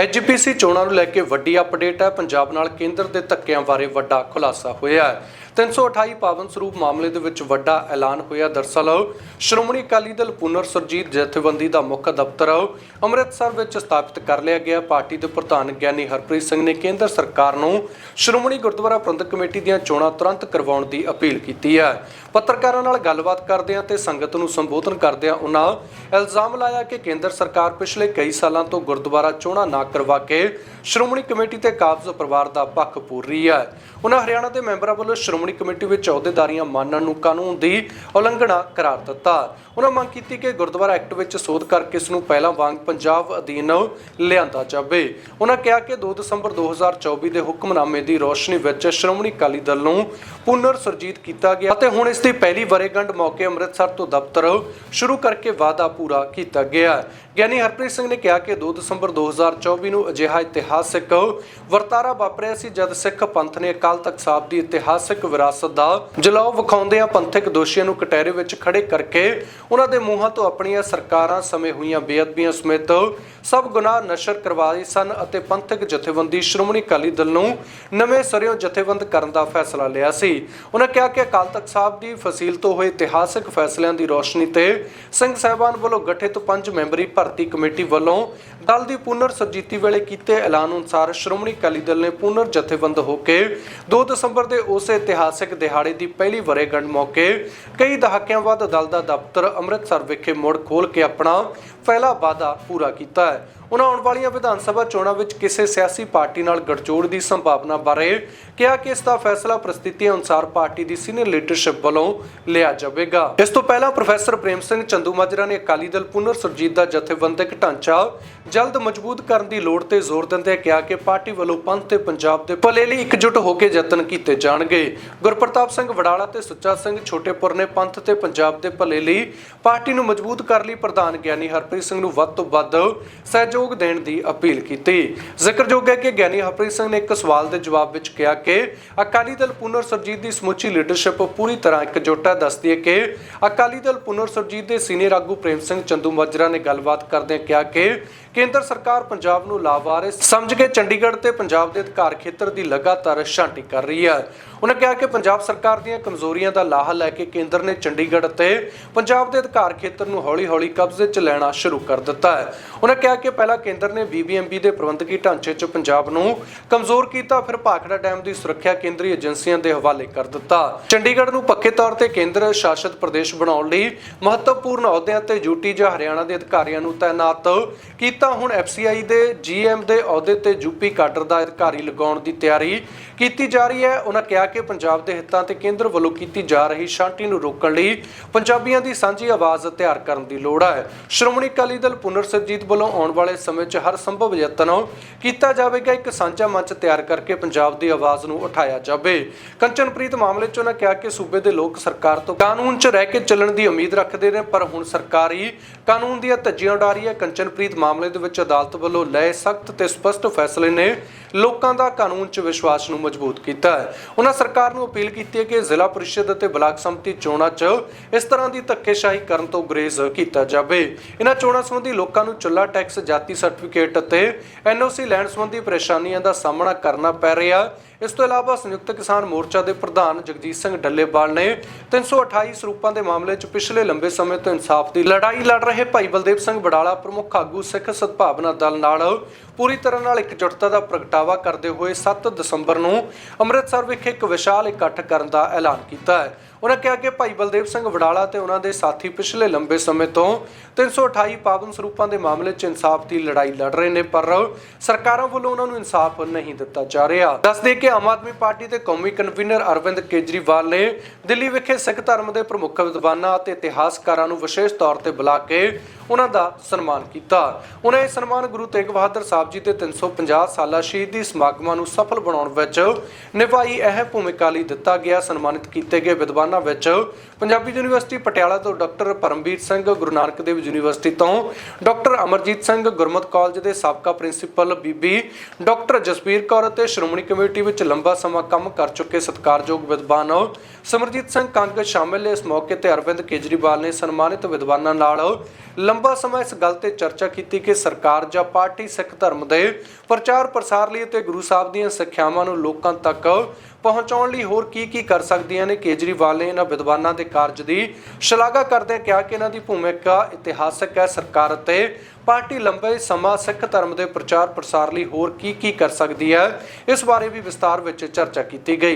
AGPC ਚੋਣਾਂ ਨੂੰ ਲੈ ਕੇ ਵੱਡੀ ਅਪਡੇਟ ਹੈ। ਪੰਜਾਬ ਨਾਲ ਕੇਂਦਰ ਦੇ ਧੱਕਿਆਂ ਬਾਰੇ ਵੱਡਾ ਖੁਲਾਸਾ ਹੋਇਆ ਹੈ। 328 ਪਾਵਨ ਸਰੂਪ ਮਾਮਲੇ ਦੇ ਵਿੱਚ ਵੱਡਾ ਐਲਾਨ ਹੋਇਆ। ਦਰਸਲ ਸ਼੍ਰੋਮਣੀ ਅਕਾਲੀ ਦਲ ਪੁਨਰ ਸੁਰਜੀਤ ਜਥੇਬੰਦੀ ਦਾ ਮੁੱਖ ਦਫ਼ਤਰ ਅੰਮ੍ਰਿਤਸਰ ਵਿੱਚ ਸਥਾਪਿਤ ਕਰ ਲਿਆ ਗਿਆ। ਪਾਰਟੀ ਦੇ ਪ੍ਰਧਾਨ ਗਿਆਨੀ ਹਰਪ੍ਰੀਤ ਸਿੰਘ ਨੇ ਕੇਂਦਰ ਸਰਕਾਰ ਨੂੰ ਸ਼੍ਰੋਮਣੀ ਗੁਰਦੁਆਰਾ ਪ੍ਰਬੰਧਕ ਕਮੇਟੀ ਦੀਆਂ ਚੋਣਾਂ ਤੁਰੰਤ ਕਰਵਾਉਣ ਦੀ ਅਪੀਲ ਕੀਤੀ ਹੈ। ਪੱਤਰਕਾਰਾਂ ਨਾਲ ਗੱਲਬਾਤ ਕਰਦਿਆਂ ਤੇ ਸੰਗਤ ਨੂੰ ਸੰਬੋਧਨ ਕਰਦਿਆਂ ਉਨ੍ਹਾਂ ਇਲਜ਼ਾਮ ਲਾਇਆ ਕਿ ਕੇਂਦਰ ਸਰਕਾਰ ਪਿਛਲੇ ਕਈ ਸਾਲਾਂ ਤੋਂ ਗੁਰਦੁਆਰਾ ਚੋਣਾਂ ਨਾ ਕਰਵਾ ਕੇ ਸ਼੍ਰੋਮਣੀ ਕਮੇਟੀ ਤੇ ਕਾਬਜ਼ ਪਰਿਵਾਰ ਦਾ ਪੱਖ ਪੂਰ ਰਹੀ ਹੈ। ਉਹਨਾਂ ਹਰਿਆਣਾ ਦੇ ਮੈਂਬਰਾਂ ਵੱਲੋਂ ਸ਼੍ਰੋਮਣੀ ਕਮੇਟੀ ਵਿੱਚ ਅਹੁਦੇਦਾਰੀਆਂ ਮਾਨਣ ਨੂੰ ਕਾਨੂੰਨ ਦੀ ਉਲੰਘਣਾ ਕਰਾਰ ਦਿੱਤਾ। ਉਹਨਾਂ ਮੰਗ ਕੀਤੀ ਕਿ ਗੁਰਦੁਆਰਾ ਐਕਟ ਵਿੱਚ ਸੋਧ ਕਰਕੇ ਇਸ ਨੂੰ ਪਹਿਲਾਂ ਵਾਂਗ ਪੰਜਾਬ ਅਧੀਨ ਲਿਆਂਦਾ ਜਾਵੇ। ਉਹਨਾਂ ਕਿਹਾ ਕਿ 2 ਦਸੰਬਰ 2024 ਦੇ ਹੁਕਮਨਾਮੇ ਦੀ ਰੋਸ਼ਨੀ ਵਿੱਚ ਸ਼੍ਰੋਮਣੀ ਅਕਾਲੀ ਦਲ ਨੂੰ ਪੁਨਰ ਸੁਰਜੀਤ ਕੀਤਾ ਗਿਆ ਅਤੇ ਹੁਣ ਇਸ ਦੀ ਪਹਿਲੀ ਵਰੇਗੰਢ ਮੌਕੇ ਅੰਮ੍ਰਿਤਸਰ ਤੋਂ ਦਫ਼ਤਰ ਸ਼ੁਰੂ ਕਰਕੇ ਵਾਅਦਾ ਪੂਰਾ ਕੀਤਾ ਗਿਆ। ਗਿਆਨੀ ਹਰਪ੍ਰੀਤ ਸਿੰਘ ਨੇ ਕਿਹਾ ਕਿ 2 ਦਸੰਬਰ 2024 ਨੂੰ ਅਜਿਹਾ ਇਤਿਹਾਸਿਕ ਵਰਤਾਰਾ ਵਾਪਰਿਆ ਸੀ, ਜਦ ਸਿੱਖ ਪੰਥ ਨੇ ਅਕਾਲ ਤਖਤ ਸਾਹਿਬ ਦੀ ਇਤਿਹਾਸਿਕ ਵਿਰਾਸਤ ਦਾ ਜਲਾਉ ਵਿਖਾਉਂਦਿਆਂ ਪੰਥਕ ਦੋਸ਼ੀਆਂ ਨੂੰ ਕਟਹਿਰੇ ਵਿੱਚ ਖੜੇ ਕਰਕੇ ਉਹਨਾਂ ਦੇ ਮੂੰਹਾਂ ਤੋਂ ਆਪਣੀਆਂ ਸਰਕਾਰਾਂ ਸਮੇਂ ਹੋਈਆਂ ਬੇਅਦਬੀਆਂ ਸਮੇਤ ਸਭ ਗੁਨਾਹ ਨਸ਼ਰ ਕਰਵਾਏ ਸਨ ਅਤੇ ਪੰਥਕ ਜਥੇਬੰਦੀ ਸ਼੍ਰੋਮਣੀ ਅਕਾਲੀ ਦਲ ਨੂੰ ਨਵੇਂ ਸਿਰਿਓਂ ਜਥੇਬੰਦ ਕਰਨ ਦਾ ਫੈਸਲਾ ਲਿਆ ਸੀ। ਉਹਨਾਂ ਕਿਹਾ ਕਿ ਅਕਾਲ ਤਖਤ ਸਾਹਿਬ ਦੀ ਫਸੀਲ ਤੋਂ ਹੋਏ ਇਤਿਹਾਸਕ ਫੈਸਲਿਆਂ ਦੀ ਰੋਸ਼ਨੀ ਤੇ ਸਿੰਘ ਸਾਹਿਬਾਨ ਵੱਲੋਂ ਗਠਿਤ ਪੰਜ ਮੈਂਬਰੀ ਭਰਤੀ ਕਮੇਟੀ ਵੱਲੋਂ ਦਲ ਦੀ ਪੁਨਰ ਸਰਜੀਤੀ ਵੇਲੇ ਕੀਤੇ ਐਲਾਨ ਅਨੁਸਾਰ ਸ਼੍ਰੋਮਣੀ ਅਕਾਲੀ ਦਲ ਨੇ ਪੁਨਰ ਜਥੇਬੰਦ ਹੋ ਕੇ 2 ਦਸੰਬਰ ਦੇ ਉਸ ਇਤਿਹਾਸਿਕ ਦਿਹਾੜੇ ਦੀ ਪਹਿਲੀ ਵਰੇਗੰਢ ਮੌਕੇ ਕਈ ਦਹਾਕਿਆਂ ਬਾਅਦ ਦਲ ਦਾ ਦਫ਼ਤਰ ਅੰਮ੍ਰਿਤਸਰ ਵਿਖੇ ਮੁੜ ਖੋਲ ਕੇ ਆਪਣਾ ਪਹਿਲਾ ਵਾਅਦਾ ਪੂਰਾ ਕੀਤਾ ਹੈ। ਉਹਨਾਂ ਆਉਣ ਵਾਲੀਆਂ ਵਿਧਾਨ ਸਭਾ ਚੋਣਾਂ ਵਿੱਚ ਕਿਸੇ ਸਿਆਸੀ ਪਾਰਟੀ ਨਾਲ ਗੱਠਜੋੜ ਦੀ ਸੰਭਾਵਨਾ ਬਾਰੇ ਕਿਹਾ ਕਿ ਇਸ ਦਾ ਫੈਸਲਾ ਪ੍ਰਸਥਿਤੀਆਂ ਅਨੁਸਾਰ ਪਾਰਟੀ ਦੀ ਸੀਨੀਅਰ ਲੀਡਰਸ਼ਿਪ ਵੱਲੋਂ ਲਿਆ ਜਾਵੇਗਾ। ਇਸ ਤੋਂ ਪਹਿਲਾਂ ਪ੍ਰੋਫੈਸਰ ਪ੍ਰੇਮ ਸਿੰਘ ਚੰਦੂ ਨੇ ਅਕਾਲੀ ਦਲ ਪੁਨਰ ਸੁਰਜੀਤ ਦਾ ਜਥੇਬੰਦਕ ਢਾਂਚਾ ਜਲਦ ਮਜ਼ਬੂਤ ਕਰਨ ਦੀ ਲੋੜ ਤੇ ਜ਼ੋਰ ਦਿੰਦੇ ਕਿਹਾ ਕਿ ਪਾਰਟੀ ਵੱਲੋਂ ਪੰਥ ਤੇ ਪੰਜਾਬ ਦੇ ਭਲੇ ਲਈ ਇਕਜੁੱਟ ਹੋ ਕੇ ਯਤਨ ਕੀਤੇ ਜਾਣਗੇ। ਗੁਰਪ੍ਰਤਾਪ ਸਿੰਘ ਵਡਾਲਾ ਤੇ ਸੁੱਚਾ ਸਿੰਘ ਛੋਟੇਪੁਰ ਨੇ ਪੰਥ ਤੇ ਪੰਜਾਬ ਦੇ ਭਲੇ ਲਈ ਪਾਰਟੀ ਨੂੰ ਮਜ਼ਬੂਤ ਕਰਨ ਲਈ ਪ੍ਰਧਾਨ ਗਿਆਨੀ ਹਰਪ੍ਰੀਤ ਸਿੰਘ ਨੂੰ ਵੱਧ ਤੋਂ ਵੱਧ ਸਹਿਯੋਗ ਦੇਣ ਦੀ ਅਪੀਲ ਕੀਤੀ। ਜ਼ਿਕਰਯੋਗ ਹੈ ਕਿ ਗਿਆਨੀ ਹਰਪ੍ਰੀਤ ਸਿੰਘ ਨੇ ਇੱਕ ਸਵਾਲ ਦੇ ਜਵਾਬ ਵਿੱਚ ਕਿਹਾ ਕਿ ਅਕਾਲੀ ਦਲ ਪੁਨਰ ਸੁਰਜੀਤ ਦੀ ਸਮੁੱਚੀ ਲੀਡਰਸ਼ਿਪ ਪੂਰੀ ਤਰ੍ਹਾਂ ਇਕਜੁੱਟ ਹੈ, ਦੱਸਦੀ ਹੈ ਕਿ ਅਕਾਲੀ ਦਲ ਪੁਨਰ ਸੁਰਜੀਤ ਦੇ ਸੀਨੀਅਰ ਆਗੂ ਪ੍ਰੇਮ ਸਿੰਘ ਚੰਦੂ ਮਾਜਰਾ ਨੇ ਗੱਲਬਾਤ ਕਰਦਿਆਂ ਕਿਹਾ ਕਿ ਕੇਂਦਰ ਸਰਕਾਰ ਪੰਜਾਬ ਨੂੰ ਲਾਵਾਰਿਸ ਸਮਝ ਕੇ ਚੰਡੀਗੜ੍ਹ ਤੇ ਪੰਜਾਬ ਦੇ ਅਧਿਕਾਰ ਖੇਤਰ ਦੀ ਲਗਾਤਾਰ ਛਾਂਟੀ ਕਰ ਰਹੀ ਹੈ। ਉਹਨਾਂ ਕਿਹਾ ਕਿ ਪੰਜਾਬ ਸਰਕਾਰ ਦੀਆਂ ਕਮਜ਼ੋਰੀਆਂ ਦਾ ਲਾਹਾ ਲੈ ਕੇ ਕੇਂਦਰ ਨੇ ਚੰਡੀਗੜ੍ਹ ਤੇ ਪੰਜਾਬ ਦੇ ਅਧਿਕਾਰ ਖੇਤਰ ਨੂੰ ਹੌਲੀ-ਹੌਲੀ ਕਬਜ਼ੇ 'ਚ ਲੈਣਾ ਸ਼ੁਰੂ ਕਰ ਦਿੱਤਾ ਹੈ। ਉਹਨਾਂ ਕਿਹਾ ਕਿ ਪਹਿਲਾਂ ਕੇਂਦਰ ਨੇ ਬੀਬੀਐਮਬੀ ਦੇ ਪ੍ਰਬੰਧਕੀ ਢਾਂਚੇ 'ਚ ਪੰਜਾਬ ਨੂੰ ਕਮਜ਼ੋਰ ਕੀਤਾ, ਫਿਰ ਭਾਖੜਾ ਡੈਮ ਦੀ ਸੁਰੱਖਿਆ ਕੇਂਦਰੀ ਏਜੰਸੀਆਂ ਦੇ ਹਵਾਲੇ ਕਰ ਦਿੱਤਾ। ਚੰਡੀਗੜ੍ਹ ਨੂੰ ਪੱਕੇ ਤੌਰ ਤੇ ਕੇਂਦਰ ਸ਼ਾਸਿਤ ਪ੍ਰਦੇਸ਼ ਬਣਾਉਣ ਲਈ ਮਹੱਤਵਪੂਰਨ ਅਹੁਦਿਆਂ ਤੇ ਯੂਟੀ ਜਾਂ ਹਰਿਆਣਾ ਦੇ ਅਧਿਕਾਰੀਆਂ ਨੂੰ ਤਾਇਨਾਤ ਕੀਤਾ। ਹੁਣ ਐਫਸੀਆਈ ਦੇ ਜੀਐਮ ਦੇ ਅਹੁਦੇ ਤੇ ਯੂਪੀ ਕਾਡਰ ਦਾ ਅਧਿਕਾਰੀ ਲਗਾਉਣ ਦੀ ਤਿਆਰੀ ਕੀਤੀ ਜਾ ਰਹੀ ਹੈ। ਉਹਨਾਂ ਕਿਹਾ ਕਿ ਪੰਜਾਬ ਦੇ ਹਿੱਤਾਂ ਤੇ ਕੇਂਦਰ ਵੱਲੋਂ ਕੀਤੀ ਜਾ ਰਹੀ ਸ਼ਾਂਤੀ ਨੂੰ ਰੋਕਣ ਲਈ ਪੰਜਾਬੀਆਂ ਦੀ ਸਾਂਝੀ ਆਵਾਜ਼ ਤਿਆਰ ਕਰਨ ਦੀ ਲੋੜ ਹੈ। ਸ਼੍ਰੋਮਣੀ ਅਕਾਲੀ ਦਲ ਪੁਨਰ ਸਰਜੀਤ ਵੱਲੋਂ ਆਉਣ ਵਾਲੇ ਸਮੇਂ 'ਚ ਹਰ ਸੰਭਵ ਯਤਨ ਕੀਤਾ ਜਾਵੇਗਾ। ਇੱਕ ਸਾਂਝਾ ਮੰਚ ਤਿਆਰ ਕਰਕੇ ਪੰਜਾਬ ਦੀ ਆਵਾਜ਼ ਨੂੰ ਉਠਾਇਆ ਜਾਵੇ। ਕੰਚਨਪ੍ਰੀਤ ਮਾਮਲੇ 'ਚ ਉਹਨਾਂ ਕਿਹਾ ਕਿ ਸੂਬੇ ਦੇ ਲੋਕ ਸਰਕਾਰ ਤੋਂ ਕਾਨੂੰਨ 'ਚ ਰਹਿ ਕੇ ਚੱਲਣ ਦੀ ਉਮੀਦ ਰੱਖਦੇ ਨੇ, ਪਰ ਹੁਣ ਸਰਕਾਰੀ ਕਾਨੂੰਨ ਦੀਆਂ ਧੱਜੀਆਂ ਉਡਾ ਰਹੀ ਹੈ। ਕੰਚਨਪ੍ਰੀਤ ਮਾਮਲੇ ਦੇ ਵਿੱਚ ਅਦਾਲਤ ਵੱਲੋਂ ਲਏ ਸਖਤ ਤੇ ਸਪਸ਼ਟ ਫੈਸਲੇ ਨੇ ਲੋਕਾਂ ਦਾ ਕਾਨੂੰਨ 'ਚ ਵਿਸ਼ਵਾਸ ਨੂੰ ਮਜ਼ਬੂਤ ਕੀਤਾ ਹੈ। ਉਹਨਾਂ ਸਰਕਾਰ ਨੂੰ ਅਪੀਲ ਕੀਤੀ ਹੈ ਕਿ ਜ਼ਿਲ੍ਹਾ ਪਰਿਸ਼ਦ ਅਤੇ ਬਲਾਕ ਸੰਮਤੀ ਚੋਣਾਂ 'ਚ ਇਸ ਤਰ੍ਹਾਂ ਦੀ ਧੱਕੇਸ਼ਾਹੀ ਕਰਨ ਤੋਂ ਗੁਰੇਜ਼ ਕੀਤਾ ਜਾਵੇ। ਇਹਨਾਂ ਚੋਣਾਂ ਸੰਬੰਧੀ ਲੋਕਾਂ ਨੂੰ ਚੁੱਲਾ ਟੈਕਸ ਜਾਤੀ ਸਰਟੀਫਿਕੇਟ ਅਤੇ ਐਨਓਸੀ ਲੈਣ ਸੰਬੰਧੀ ਪਰੇਸ਼ਾਨੀਆਂ ਦਾ ਸਾਹਮਣਾ ਕਰਨਾ ਪੈ ਰਿਹਾ। ਇਸ ਤੋਂ ਇਲਾਵਾ ਸੰਯੁਕਤ ਕਿਸਾਨ ਮੋਰਚਾ ਦੇ ਪ੍ਰਧਾਨ ਜਗਜੀਤ ਸਿੰਘ ਡੱਲੇਵਾਲ ਨੇ 328 ਸਰੂਪਾਂ ਦੇ ਮਾਮਲੇ 'ਚ ਪਿਛਲੇ ਲੰਬੇ ਸਮੇਂ ਤੋਂ ਇਨਸਾਫ ਦੀ ਲੜਾਈ ਲੜ ਰਹੇ ਭਾਈ ਬਲਦੇਵ ਸਿੰਘ ਬਡਾਲਾ ਪ੍ਰਮੁੱਖ ਆਗੂ ਸਿੱਖ ਸਦਭਾਵਨਾ ਦਲ ਨਾਲ ਪੂਰੀ ਤਰ੍ਹਾਂ ਨਾਲ ਇਕਜੁੱਟਤਾ ਦਾ ਪ੍ਰਗਟਾਵਾ ਕਰਦੇ ਹੋਏ 7 ਦਸੰਬਰ ਨੂੰ ਅੰਮ੍ਰਿਤਸਰ ਵਿਖੇ ਇੱਕ ਵਿਸ਼ਾਲ ਇਕੱਠ ਕਰਨ ਦਾ ਐਲਾਨ ਕੀਤਾ ਹੈ। ਉਹਨਾਂ ਕਿਹਾ ਕਿ ਭਾਈ ਬਲਦੇਵ ਸਿੰਘ ਵਡਾਲਾ ਤੇ ਉਹਨਾਂ ਦੇ ਸਾਥੀ ਪਿਛਲੇ ਲੰਬੇ ਸਮੇਂ ਤੋਂ 328 ਪਾਵਨ ਸਰੂਪਾਂ ਦੇ ਮਾਮਲੇ 'ਚ ਇਨਸਾਫ ਦੀ ਲੜਾਈ ਲੜ ਰਹੇ ਨੇ, ਪਰ ਸਰਕਾਰਾਂ ਵੱਲੋਂ ਉਹਨਾਂ ਨੂੰ ਇਨਸਾਫ ਨਹੀਂ ਦਿੱਤਾ ਜਾ ਰਿਹਾ। ਦੱਸਦੇ ਕਿ ਆਮ ਆਦਮੀ ਪਾਰਟੀ ਦੇ ਕੌਮੀ ਕਨਵੀਨਰ ਅਰਵਿੰਦ ਕੇਜਰੀਵਾਲ ਨੇ ਦਿੱਲੀ ਵਿਖੇ ਸਿੱਖ ਧਰਮ ਦੇ ਪ੍ਰਮੁੱਖ ਵਿਦਵਾਨਾਂ ਅਤੇ ਇਤਿਹਾਸਕਾਰਾਂ ਨੂੰ ਵਿਸ਼ੇਸ਼ ਤੌਰ ਤੇ ਬੁਲਾ ਕੇ ਉਹਨਾਂ ਦਾ ਸਨਮਾਨ ਕੀਤਾ। ਉਹਨਾਂ ਇਹ ਸਨਮਾਨ ਗੁਰੂ ਤੇਗ ਬਹਾਦਰ ਸਾਹਿਬ ਜੀ ਦੇ 350 ਸਾਲਾ ਸ਼ਹੀਦੀ ਸਮਾਗਮਾਂ ਨੂੰ ਸਫਲ ਬਣਾਉਣ ਵਿੱਚ ਨਿਭਾਈ ਅਹਿਮ ਭੂਮਿਕਾ ਲਈ ਦਿੱਤਾ ਗਿਆ, ਸਨਮਾਨਿਤ ਕੀਤੇ ਗਏ ਵਿਦਵਾਨਾਂ ਵਿੱਚ ਪੰਜਾਬੀ ਯੂਨੀਵਰਸਿਟੀ ਪਟਿਆਲਾ ਤੋਂ ਡਾਕਟਰ ਪਰਮਵੀਰ ਸਿੰਘ ਗੁਰੂ ਨਾਨਕ ਦੇਵ ਯੂਨੀਵਰਸਿਟੀ ਤੋਂ ਡਾਕਟਰ ਅਮਰਜੀਤ ਸਿੰਘ ਗੁਰਮਤ ਕਾਲਜ ਦੇ ਸਾਬਕਾ ਪ੍ਰਿੰਸੀਪਲ ਬੀਬੀ ਡਾਕਟਰ ਜਸਵੀਰ ਕੌਰ ਅਤੇ ਸ਼੍ਰੋਮਣੀ ਕਮੇਟੀ ਵਿੱਚ ਲੰਬਾ ਸਮਾਂ ਕੰਮ ਕਰ ਚੁੱਕੇ ਸਤਿਕਾਰਯੋਗ ਵਿਦਵਾਨ ਸਮਰਜੀਤ ਸਿੰਘ ਕੰਗ ਸ਼ਾਮਿਲ ਇਸ ਮੌਕੇ ਤੇ ਅਰਵਿੰਦ ਕੇਜਰੀਵਾਲ ਨੇ ਸਨਮਾਨਿਤ ਵਿਦਵਾਨਾਂ ਨਾਲ ਲੰਬਾ ਸਮਾਂ ਇਸ ਗੱਲ ਤੇ ਚਰਚਾ ਕੀਤੀ ਕਿ ਸਰਕਾਰ ਜਾਂ ਪਾਰਟੀ ਸਿੱਖ ਧਰਮ ਦੇ ਪ੍ਰਚਾਰ ਪ੍ਰਸਾਰ ਲਈ ਤੇ ਗੁਰੂ ਸਾਹਿਬ ਦੀਆਂ ਸਿੱਖਿਆਵਾਂ ਨੂੰ ਲੋਕਾਂ ਤੱਕ ਪਹੁੰਚਾਉਣ ਲਈ ਹੋਰ ਕੀ ਕੀ ਕਰ ਸਕਦੀਆਂ ਨੇ, ਕੇਜਰੀਵਾਲ ਨੇ ਇਹਨਾਂ ਵਿਦਵਾਨਾਂ ਦੇ ਕਾਰਜ ਦੀ ਸ਼ਲਾਘਾ ਕਰਦਿਆਂ ਕਿਹਾ ਕਿ ਇਹਨਾਂ ਦੀ ਭੂਮਿਕਾ ਇਤਿਹਾਸਕ ਹੈ। ਸਰਕਾਰ ਅਤੇ ਪਾਰਟੀ ਲੰਬੇ ਸਮਾਂ ਸਿੱਖ ਧਰਮ ਦੇ ਪ੍ਰਚਾਰ ਪ੍ਰਸਾਰ ਲਈ ਹੋਰ ਕੀ ਕੀ ਕਰ ਸਕਦੀ ਹੈ, ਇਸ ਬਾਰੇ ਵੀ ਵਿਸਤਾਰ ਵਿੱਚ ਚਰਚਾ ਕੀਤੀ ਗਈ।